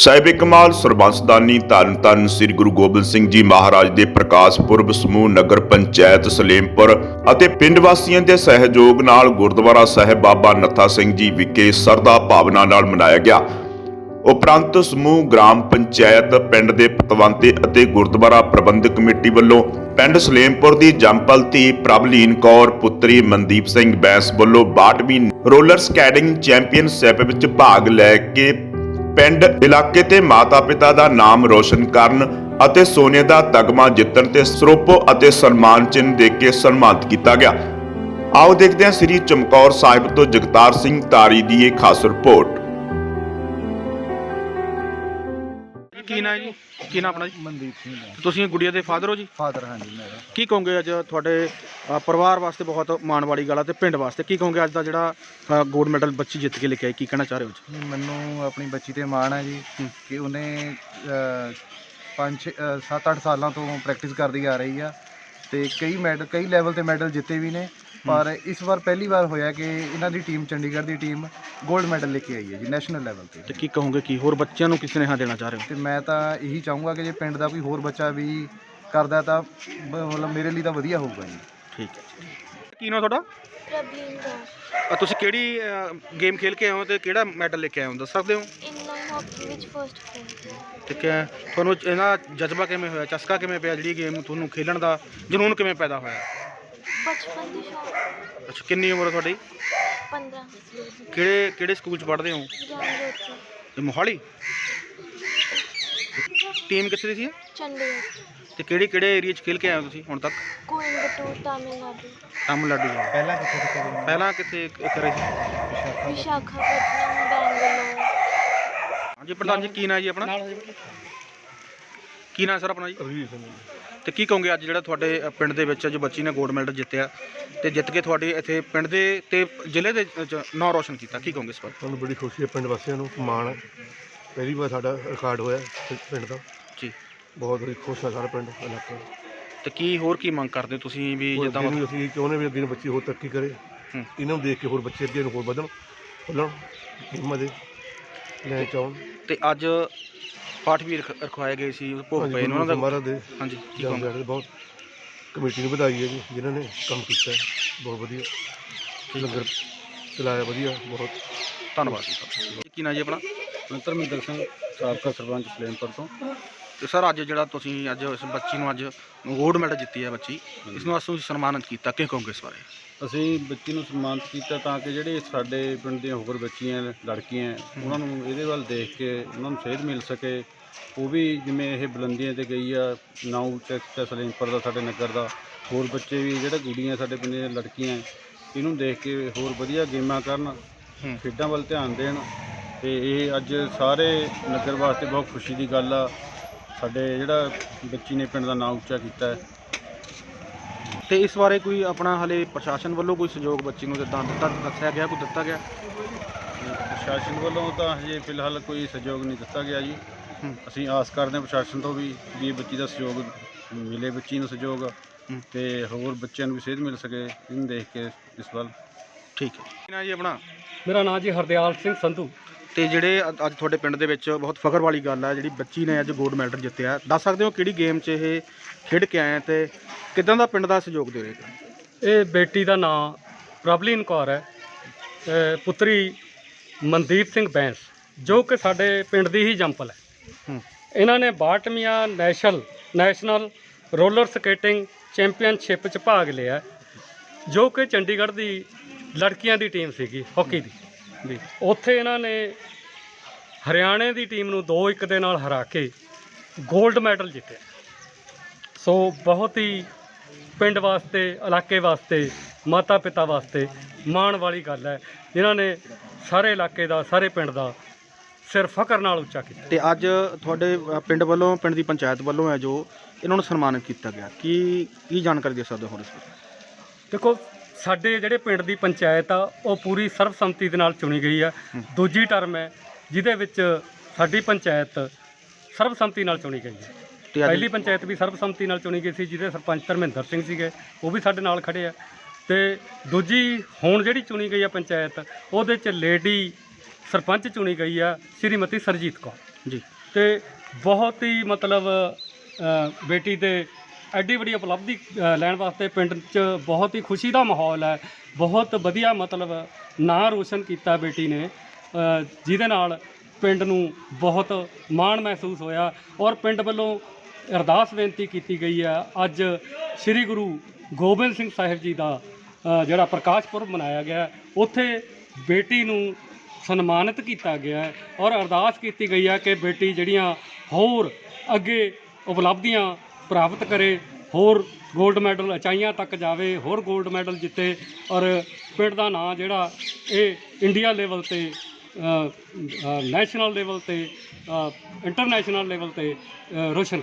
ਸਾਹਿਬ ਕਮਾਲ ਸਰਬੰਸਦਾਨੀ ਧੰਨ ਧੰਨ ਸ੍ਰੀ ਗੁਰੂ ਗੋਬਿੰਦ ਸਿੰਘ ਜੀ ਮਹਾਰਾਜ ਦੇ ਪ੍ਰਕਾਸ਼ ਪੁਰਬ ਸਮੂਹ ਨਗਰ ਪੰਚਾਇਤ ਸਲੇਮਪੁਰ ਅਤੇ ਪਿੰਡ ਵਾਸੀਆਂ ਦੇ ਸਹਿਯੋਗ ਨਾਲ ਗੁਰਦੁਆਰਾ ਸਾਹਿਬ ਬਾਬਾ ਨੱਥਾ ਸਿੰਘ ਜੀ ਵਿਖੇ ਸਰਦਾ ਭਾਵਨਾ ਨਾਲ ਮਨਾਇਆ ਗਿਆ। ਉਪਰੰਤ ਸਮੂਹ ਗ੍ਰਾਮ ਪੰਚਾਇਤ, ਪਿੰਡ ਦੇ ਪਤਵੰਤੇ ਅਤੇ ਗੁਰਦੁਆਰਾ ਪ੍ਰਬੰਧਕ ਕਮੇਟੀ ਵੱਲੋਂ ਪਿੰਡ ਸਲੇਮਪੁਰ ਦੀ ਜੰਪਲ ਧੀ ਪ੍ਰਭਲੀਨ ਕੌਰ, ਪੁੱਤਰੀ ਮਨਦੀਪ ਸਿੰਘ ਬੈਂਸ ਵੱਲੋਂ 62ਵੀਂ ਰੋਲਰ ਸਕੇਟਿੰਗ ਚੈਂਪੀਅਨਸ਼ਿਪ ਵਿੱਚ ਭਾਗ ਲੈ ਕੇ ਪਿੰਡ ਇਲਾਕੇ ਤੇ ਮਾਤਾ-ਪਿਤਾ ਦਾ ਨਾਮ ਰੋਸ਼ਨ ਕਰਨ ਅਤੇ ਸੋਨੇ ਦਾ ਤਗਮਾ ਜਿੱਤਣ ਤੇ ਸਰੋਪੋ ਅਤੇ ਸਨਮਾਨ ਚਿੰਨ੍ਹ ਦੇ ਕੇ ਸਨਮਾਨਿਤ ਕੀਤਾ ਗਿਆ। ਆਓ ਦੇਖਦੇ ਹਾਂ ਸ੍ਰੀ ਚਮਕੌਰ ਸਾਹਿਬ ਤੋਂ ਜਗਤਾਰ ਸਿੰਘ ਤਾਰੀ ਦੀ ਇਹ ਖਾਸ ਰਿਪੋਰਟ। ਕੀ ਨਾਂ ਹੈ ਜੀ? ਕੀ ਨਾਂ ਆਪਣਾ ਜੀ? ਮਨਦੀਪ ਸਿੰਘ ਹੈ। ਤੁਸੀਂ ਗੁੜੀਆ ਦੇ ਫਾਦਰ ਹੋ ਜੀ? ਫਾਦਰ ਹਾਂ ਜੀ ਮੇਰਾ। ਕੀ ਕਹੋਗੇ ਅੱਜ ਤੁਹਾਡੇ ਅ, ਪਰਿਵਾਰ ਵਾਸਤੇ ਬਹੁਤ ਮਾਣ ਵਾਲੀ ਗੱਲ ਹੈ ਤੇ ਪਿੰਡ ਵਾਸਤੇ? ਕੀ ਕਹੋਗੇ ਅੱਜ ਦਾ ਜਿਹੜਾ ਗੋਲਡ ਮੈਡਲ ਬੱਚੀ ਜਿੱਤ ਕੇ ਲੈ ਕੇ ਆਈ? ਕੀ ਕਹਿਣਾ ਚਾਹ ਰਹੇ ਹੋ ਜੀ? ਨਹੀਂ, ਮੈਨੂੰ ਆਪਣੀ ਬੱਚੀ ਤੇ ਮਾਣ ਹੈ ਜੀ ਹੂੰ। ਕਿ ਉਹਨੇ 5 7-8 ਸਾਲਾਂ ਤੋਂ ਪ੍ਰੈਕਟਿਸ ਕਰਦੀ ਆ ਰਹੀ ਆ ਤੇ ਕਈ ਮੈਡਲ ਕਈ ਲੈਵਲ ਤੇ ਮੈਡਲ ਜਿੱਤੇ ਵੀ ਨੇ। ਪਰ ਇਸ ਵਾਰ ਪਹਿਲੀ ਵਾਰ ਹੋਇਆ ਕਿ ਇਹਨਾਂ ਦੀ ਟੀਮ ਚੰਡੀਗੜ੍ਹ ਦੀ ਟੀਮ 골ਡ ਮੈਡਲ ਲੈ ਕੇ ਆਈ ਹੈ ਜੀ ਨੈਸ਼ਨਲ ਲੈਵਲ ਤੇ। ਤੇ ਕੀ ਕਹੋਗੇ ਕੀ ਹੋਰ ਬੱਚਿਆਂ ਨੂੰ ਕਿਸ ਸੁਨੇਹਾ ਦੇਣਾ ਚਾਹ ਰਹੇ ਹੋ? ਤੇ ਮੈਂ ਤਾਂ ਇਹੀ ਚਾਹੂੰਗਾ ਕਿ ਜੇ ਪਿੰਡ ਦਾ ਕੋਈ ਹੋਰ ਬੱਚਾ ਵੀ ਕਰਦਾ ਤਾਂ ਬ- ਮਤਲਬ ਮੇਰੇ ਲਈ ਤਾਂ ਵਧੀਆ ਹੋਊਗਾ ਜੀ। ਠੀਕ ਹੈ ਕੀ ਨਾਂ ਤੁਹਾਡਾ? ਪ੍ਰਬਲੀਨ ਕੌਰ। ਅ, ਤੁਸੀਂ ਕਿਹੜੀ ਗੇਮ ਖੇਲ ਕੇ ਆਏ ਹੋ ਤੇ ਕਿਹੜਾ ਮੈਡਲ ਲੈ ਕੇ ਆਏ ਹੋ ਦੱਸ ਸਕਦੇ ਹੋ? ਇਨਲਾਈਨ ਹਾਕੀ ਵਿੱਚ ਫਰਸਟ ਪ੍ਰਾਈਜ਼ ਤੇ ਕਿ ਤੁਹਾਨੂੰ ਇਹਦਾ ਜਜ਼ਬਾ ਕਿਵੇਂ ਹੋਇਆ? ਚਸਕਾ ਕਿਵੇਂ ਪਿਆ ਜਿਹੜੀ ਗੇਮ ਤੁਹਾਨੂੰ ਖੇਲਣ ਦਾ? ਜਨੂਨ ਕਿਵੇਂ ਪੈਦਾ ਹੋਇਆ? ਬਚਪਨ ਦੀ ਸ਼ੌਕ ਅੱਛਾ ਕਿੰਨੀ ਉਮਰ ਹੈ ਤੁਹਾਡੀ? 15 ਕਿਹੜੇ ਕਿਹੜੇ ਸਕੂਲ 'ਚ ਪੜ੍ਹਦੇ ਹੋ? ਗਿਆਨ ਜੋਤੀ ਤੇ ਮੋਹਾਲੀ? ਟੀਮ ਕਿੱਥੇ ਦੀ ਸੀ ਇਹ? ਚੰਡੀਗੜ੍ਹ। ਤੇ ਕਿਹੜੇ ਕਿਹੜੇ ਏਰੀਆ 'ਚ ਖੇਲ ਕੇ ਆਏ ਹੋ ਤੁਸੀਂ ਹੁਣ ਤੱਕ? ਕੋਇੰਬਟੂਰ ਤਾਮਿਲਨਾਡੂ। ਤਾਮਿਲਨਾਡੂ ਜਾ। ਪਹਿਲਾਂ ਕਿੱਥੇ ਕਿੱਥੇ ਪਹਿਲਾਂ ਕਿੱਥੇ ਕਰੇ ਸੀ? ਵਿਸ਼ਾਖਾਪਟਨਮ ਬੈਂਗਲੌਰ। ਹਾਂਜੀ ਪ੍ਰਧਾਨ ਜੀ ਕੀ ਨਾਂ ਜੀ ਆਪਣਾ? ਕੀ ਨਾਂ ਸਰ ਆਪਣਾ ਜੀ। ਤੇ ਕੀ ਕਹੋਗੇ ਅੱਜ ਜਿਹੜਾ ਤੁਹਾਡੇ ਪਿੰਡ ਦੇ ਵਿੱਚ ਜੋ ਬੱਚੀ ਨੇ 골ਡ ਮੈਡਲ ਜਿੱਤਿਆ ਤੇ ਜਿੱਤ ਕੇ ਤੁਹਾਡੇ ਇੱਥੇ ਪਿੰਡ ਦੇ ਤੇ ਜ਼ਿਲ੍ਹੇ ਦੇ ਨਾਂ ਰੋਸ਼ਨ ਕੀਤਾ ਕੀ ਕਹੋਗੇ ਇਸ ਬਾਰੇ? ਸਾਨੂੰ ਬੜੀ ਖੁਸ਼ੀ ਹੈ ਪਿੰਡ ਵਾਸੀਆਂ ਨੂੰ ਮਾਣ ਹੈ। ਪਹਿਲੀ ਵਾਰ ਸਾਡਾ ਰਿਕਾਰਡ ਹੋਇਆ ਪਿੰਡ ਦਾ। ਜੀ। ਬਹੁਤ ਬੜੀ ਖੁਸ਼ ਹੈ ਸਾਰਾ ਪਿੰਡ ਇਲਾਕਾ ਤੇ ਕੀ ਹੋਰ ਕੀ ਮੰਗ ਕਰਦੇ ਤੁਸੀਂ ਵੀ ਜਿੱਦਾਂ ਮਤਲਬ- ਅਸੀਂ ਚਾਹੁੰਦੇ ਵੀ ਅੱਗੇ ਨੂੰ ਬੱਚੇ ਹੋਰ ਤਰੱਕੀ ਕਰੇ। ਇਹਨਾਂ ਨੂੰ ਦੇਖ ਕੇ ਹੋਰ ਬੱਚੇ ਅੱਗੇ ਨੂੰ ਹੋਰ ਵਧਣ ਫੁੱਲਣ ਹਿੰਮਤ ਦੇ ਲੈ ਚਾਹਣ ਤੇ ਅੱਜ ਪਾਠ ਵੀ ਰਖ- ਰਖਵਾਏ ਗਏ ਸੀ ਭੋਗ ਪਏ ਨੇ ਉਹਨਾਂ ਦਾ। ਮਹਾਰਾਜ ਦੇ ਹਾਂਜੀ ਕੀ ਕਹੋਗੇ ਤੇ ਬਹੁਤ ਕਮੇਟੀ ਨੂੰ ਵਧਾਈ ਹੈ ਜੀ ਜਿਨ੍ਹਾਂ ਨੇ ਕੰਮ ਕੀਤਾ ਹੈ ਬਹੁਤ ਵਧੀਆ। ਲੰਗਰ ਚਲਾਇਆ ਵਧੀਆ ਬਹੁਤ। ਧੰਨਵਾਦ ਜੀ ਸਰ ਕੀ ਨਾਂ ਜੀ ਆਪਣਾ? ਧਰਮਿੰਦਰ ਸਿੰਘ ਸਾਬਕਾ ਸਰਪੰਚ ਸਲੇਮਪੁਰ ਤੋਂ। ਤੇ ਸਰ ਅੱਜ ਜਿਹੜਾ ਤੁਸੀਂ ਅੱਜ ਇਸ ਬੱਚੀ ਨੂੰ ਅੱਜ ਗੋਲਡ ਮੈਡਲ ਜਿੱਤੀ ਹੈ ਬੱਚੀ ਇਸ ਨੂੰ ਅਸੀਂ ਸਨਮਾਨਿਤ ਕੀਤਾ ਕੀ ਕਹੋਗੇ ਇਸ ਬਾਰੇ? ਅਸੀਂ ਬੱਚੀ ਨੂੰ ਸਨਮਾਨਿਤ ਕੀਤਾ ਤਾਂ ਕਿ ਜਿਹੜੇ ਸਾਡੇ ਪਿੰਡ ਦੀਆਂ ਹੋਰ ਬੱਚੀਆਂ ਲੜਕੀਆਂ ਉਹਨਾਂ ਨੂੰ ਇਹਦੇ ਵੱਲ ਦੇਖ ਕੇ ਉਹਨਾਂ ਨੂੰ ਸੇਧ ਮਿਲ ਸਕੇ। ਉਹ ਵੀ ਜਿਵੇਂ ਇਹ ਬੁਲੰਦੀਆਂ ਤੇ ਗਈ ਆ ਨਾਉ ਤੇ ਸਲੇਮਪੁਰ ਦਾ ਸਾਡੇ ਨਗਰ ਦਾ ਹੋਰ ਬੱਚੇ ਵੀ ਜਿਹੜੇ ਕੁੜੀਆਂ ਸਾਡੇ ਪਿੰਡ ਦੀਆਂ ਲੜਕੀਆਂ ਇਹਨੂੰ ਦੇਖ ਕੇ ਹੋਰ ਵਧੀਆ ਗੇਮਾਂ ਕਰਨ। ਖੇਡਾਂ ਵੱਲ ਧਿਆਨ ਦੇਣ ਤੇ ਇਹ ਅੱਜ ਸਾਰੇ ਨਗਰ ਵਾਸਤੇ ਬਹੁਤ ਖੁਸ਼ੀ ਦੀ ਗੱਲ ਆ। ਸਾਡੇ ਜਿਹੜਾ ਬੱਚੀ ਨੇ ਪਿੰਡ ਦਾ ਨਾਮ ਉੱਚਾ ਕੀਤਾ ਹੈ। ਤੇ ਇਸ ਬਾਰੇ ਕੋਈ ਆਪਣਾ ਹਲੇ ਪ੍ਰਸ਼ਾਸਨ ਵੱਲੋਂ ਕੋਈ ਸਹਿਯੋਗ ਬੱਚੀ ਨੂੰ ਦਿੱਤਾ ਦਿੱਤਾ ਦੱਸਿਆ ਗਿਆ ਕੋਈ ਦਿੱਤਾ ਗਿਆ ਪ੍ਰਸ਼ਾਸਨ ਵੱਲੋਂ ਤਾਂ ਹਜੇ ਫਿਲਹਾਲ ਕੋਈ ਸਹਿਯੋਗ ਨਹੀਂ ਦਿੱਤਾ ਗਿਆ ਜੀ। ਅਸੀਂ ਆਸ ਕਰਦੇ ਹਾਂ ਪ੍ਰਸ਼ਾਸਨ ਤੋਂ ਵੀ ਵੀ ਬੱਚੀ ਦਾ ਸਹਿਯੋਗ ਮਿਲੇ ਬੱਚੀ ਨੂੰ ਸਹਿਯੋਗ। ਤੇ ਹੋਰ ਬੱਚਿਆਂ ਨੂੰ ਵੀ ਸੇਧ ਮਿਲ ਸਕੇ ਇਹਨੂੰ ਦੇਖ ਕੇ ਇਸ ਵੱਲ ਠੀਕ ਹੈ। ਕੀ ਨਾਂ ਜੀ ਆਪਣਾ? ਮੇਰਾ ਨਾਮ ਜੀ ਹਰਦਿਆਲ ਸਿੰਘ ਸੰਧੂ। ਤੇ ਜਿਹੜੇ ਅ- ਅੱਜ ਤੁਹਾਡੇ ਪਿੰਡ ਦੇ ਵਿੱਚ ਬਹੁਤ ਫਖਰ ਵਾਲੀ ਗੱਲ ਹੈ ਜਿਹੜੀ ਬੱਚੀ ਨੇ ਅੱਜ ਗੋਲਡ ਮੈਡਲ ਜਿੱਤਿਆ। ਦੱਸ ਸਕਦੇ ਹੋ ਕਿਹੜੀ ਗੇਮ 'ਚ ਇਹ ਖੇਡ ਕੇ ਆਏ ਤੇ ਕਿਦਾਂ ਦਾ ਪਿੰਡ ਦਾ ਸਹਿਯੋਗ ਦੇ ਰਹੇ ਹੋ ਇਹ ਬੇਟੀ ਦਾ ਨਾਮ ਪ੍ਰਭਲੀਨ ਕੌਰ ਹੈ ਅਹ ਪੁੱਤਰੀ ਮਨਦੀਪ ਸਿੰਘ ਬੈਂਸ ਜੋ ਕਿ ਸਾਡੇ ਪਿੰਡ ਦੀ ਹੀ ਜੰਪਲ ਹੈ। ਹੂੰ। ਇਹਨਾਂ ਨੇ 62ਵੀਆਂ national national roller skating championship 'ਚ ਭਾਗ ਲਿਆ ਜੋ ਕਿ ਚੰਡੀਗੜ੍ਹ ਦੀ ਲੜਕੀਆਂ ਦੀ ਟੀਮ ਸੀਗੀ ਹਾਕੀ ਦੀ। ਜੀ। ਉੱਥੇ ਇਹਨਾਂ ਨੇ ਹਰਿਆਣੇ ਦੀ ਟੀਮ ਨੂੰ 2-1 ਦੇ ਨਾਲ ਹਰਾ ਕੇ 골ਡ ਮੈਡਲ ਜਿੱਤਿਆ। ਸੋ ਬਹੁਤ ਹੀ ਪਿੰਡ ਵਾਸਤੇ ਇਲਾਕੇ ਵਾਸਤੇ ਮਾਤਾ ਪਿਤਾ ਵਾਸਤੇ ਮਾਣ ਵਾਲੀ ਗੱਲ ਹੈ। ਜਿਨ੍ਹਾਂ ਨੇ ਸਾਰੇ ਇਲਾਕੇ ਦਾ ਸਾਰੇ ਪਿੰਡ ਦਾ ਸਿਰ ਫਖਰ ਨਾਲ ਉੱਚਾ ਕੀਤਾ। ਤੇ ਅੱਜ ਤੁਹਾਡੇ ਪਿੰਡ ਵੱਲੋਂ ਪਿੰਡ ਦੀ ਪੰਚਾਇਤ ਵੱਲੋਂ ਹੈ ਜੋ ਇਹਨਾਂ ਨੂੰ ਸਨਮਾਨਿਤ ਕੀਤਾ ਗਿਆ। ਕੀ ਕੀ ਜਾਣਕਾਰੀ ਦੇ ਸਕਦੇ ਹੋ ਹੋਰ ਇਸ ਬਾਰੇ? ਦੇਖੋ ਸਾਡੇ ਜਿਹੜੇ ਪਿੰਡ ਦੀ ਪੰਚਾਇਤ ਆ ਉਹ ਪੂਰੀ ਸਰਬਸੰਮਤੀ ਦੇ ਨਾਲ ਚੁਣੀ ਗਈ ਆ। ਦੂਜੀ ਟਰਮ ਹੈ ਜਿਹਦੇ ਵਿੱਚ ਸਾਡੀ ਪੰਚਾਇਤ ਸਰਬਸੰਮਤੀ ਨਾਲ ਚੁਣੀ ਗਈ ਹੈ। ਤੇ ਅੱਜ ਪਹਿਲੀ ਪੰਚਾਇਤ ਵੀ ਸਰਬਸੰਮਤੀ ਨਾਲ ਚੁਣੀ ਗਈ ਸੀ ਜਿਹਦੇ ਸਰਪੰਚ ਧਰਮਿੰਦਰ ਸਿੰਘ ਸੀਗੇ ਉਹ ਵੀ ਸਾਡੇ ਨਾਲ ਖੜੇ ਆ। ਤੇ ਦੂਜੀ ਹੁਣ ਜਿਹੜੀ ਚੁਣੀ ਗਈ ਆ ਪੰਚਾਇਤ ਉਹਦੇ ਚ ਲੇਡੀ ਸਰਪੰਚ ਚੁਣੀ ਗਈ ਆ ਸ਼੍ਰੀਮਤੀ ਸਰਜੀਤ ਕੌਰ। ਜੀ। ਤੇ ਬਹੁਤ ਹੀ ਮਤਲਬ ਅ, ਬੇਟੀ ਦੇ ਐਡੀ ਵੱਡੀ ਉਪਲਬਧੀ ਅ, ਲੈਣ ਵਾਸਤੇ ਪਿੰਡ 'ਚ ਬਹੁਤ ਹੀ ਖੁਸ਼ੀ ਦਾ ਮਾਹੌਲ ਹੈ। ਬਹੁਤ ਵਧੀਆ ਮਤਲਬ ਨਾਂ ਰੋਸ਼ਨ ਕੀਤਾ ਬੇਟੀ ਨੇ। ਅ, ਜਿਹਦੇ ਨਾਲ ਪਿੰਡ ਨੂੰ ਬਹੁਤ ਮਾਣ ਮਹਿਸੂਸ ਹੋਇਆ ਔਰ ਪਿੰਡ ਵੱਲੋਂ ਅਰਦਾਸ ਬੇਨਤੀ ਕੀਤੀ ਗਈ ਹੈ। ਅੱਜ ਸ੍ਰੀ ਗੁਰੂ ਗੋਬਿੰਦ ਸਿੰਘ ਸਾਹਿਬ ਜੀ ਦਾ ਅ, ਜਿਹੜਾ ਪ੍ਰਕਾਸ਼ ਪੁਰਬ ਮਨਾਇਆ ਗਿਆ ਹੈ, ਉੱਥੇ ਬੇਟੀ ਨੂੰ ਸਨਮਾਨਿਤ ਕੀਤਾ ਗਿਆ ਹੈ ਔਰ ਅਰਦਾਸ ਕੀਤੀ ਗਈ ਹੈ ਕਿ ਬੇਟੀ ਜਿਹੜੀਆਂ ਹੋਰ ਅੱਗੇ ਉਪਲਬਧੀਆਂ ਪ੍ਰਾਪਤ ਕਰੇ, ਹੋਰ 골ਡ ਮੈਡਲ ਉਚਾਈਆਂ ਤੱਕ ਜਾਵੇ, ਹੋਰ 골ਡ ਮੈਡਲ ਜਿੱਤੇ, ਔਰ ਪਿੰਡ ਦਾ ਨਾਂ ਜਿਹੜਾ ਇਹ ਇੰਡੀਆ ਲੈਵਲ ਤੇ ਨੈਸ਼ਨਲ ਲੈਵਲ ਤੇ ਇੰਟਰਨੈਸ਼ਨਲ ਲੈਵਲ ਤੇ ਰੋਸ਼ਨ।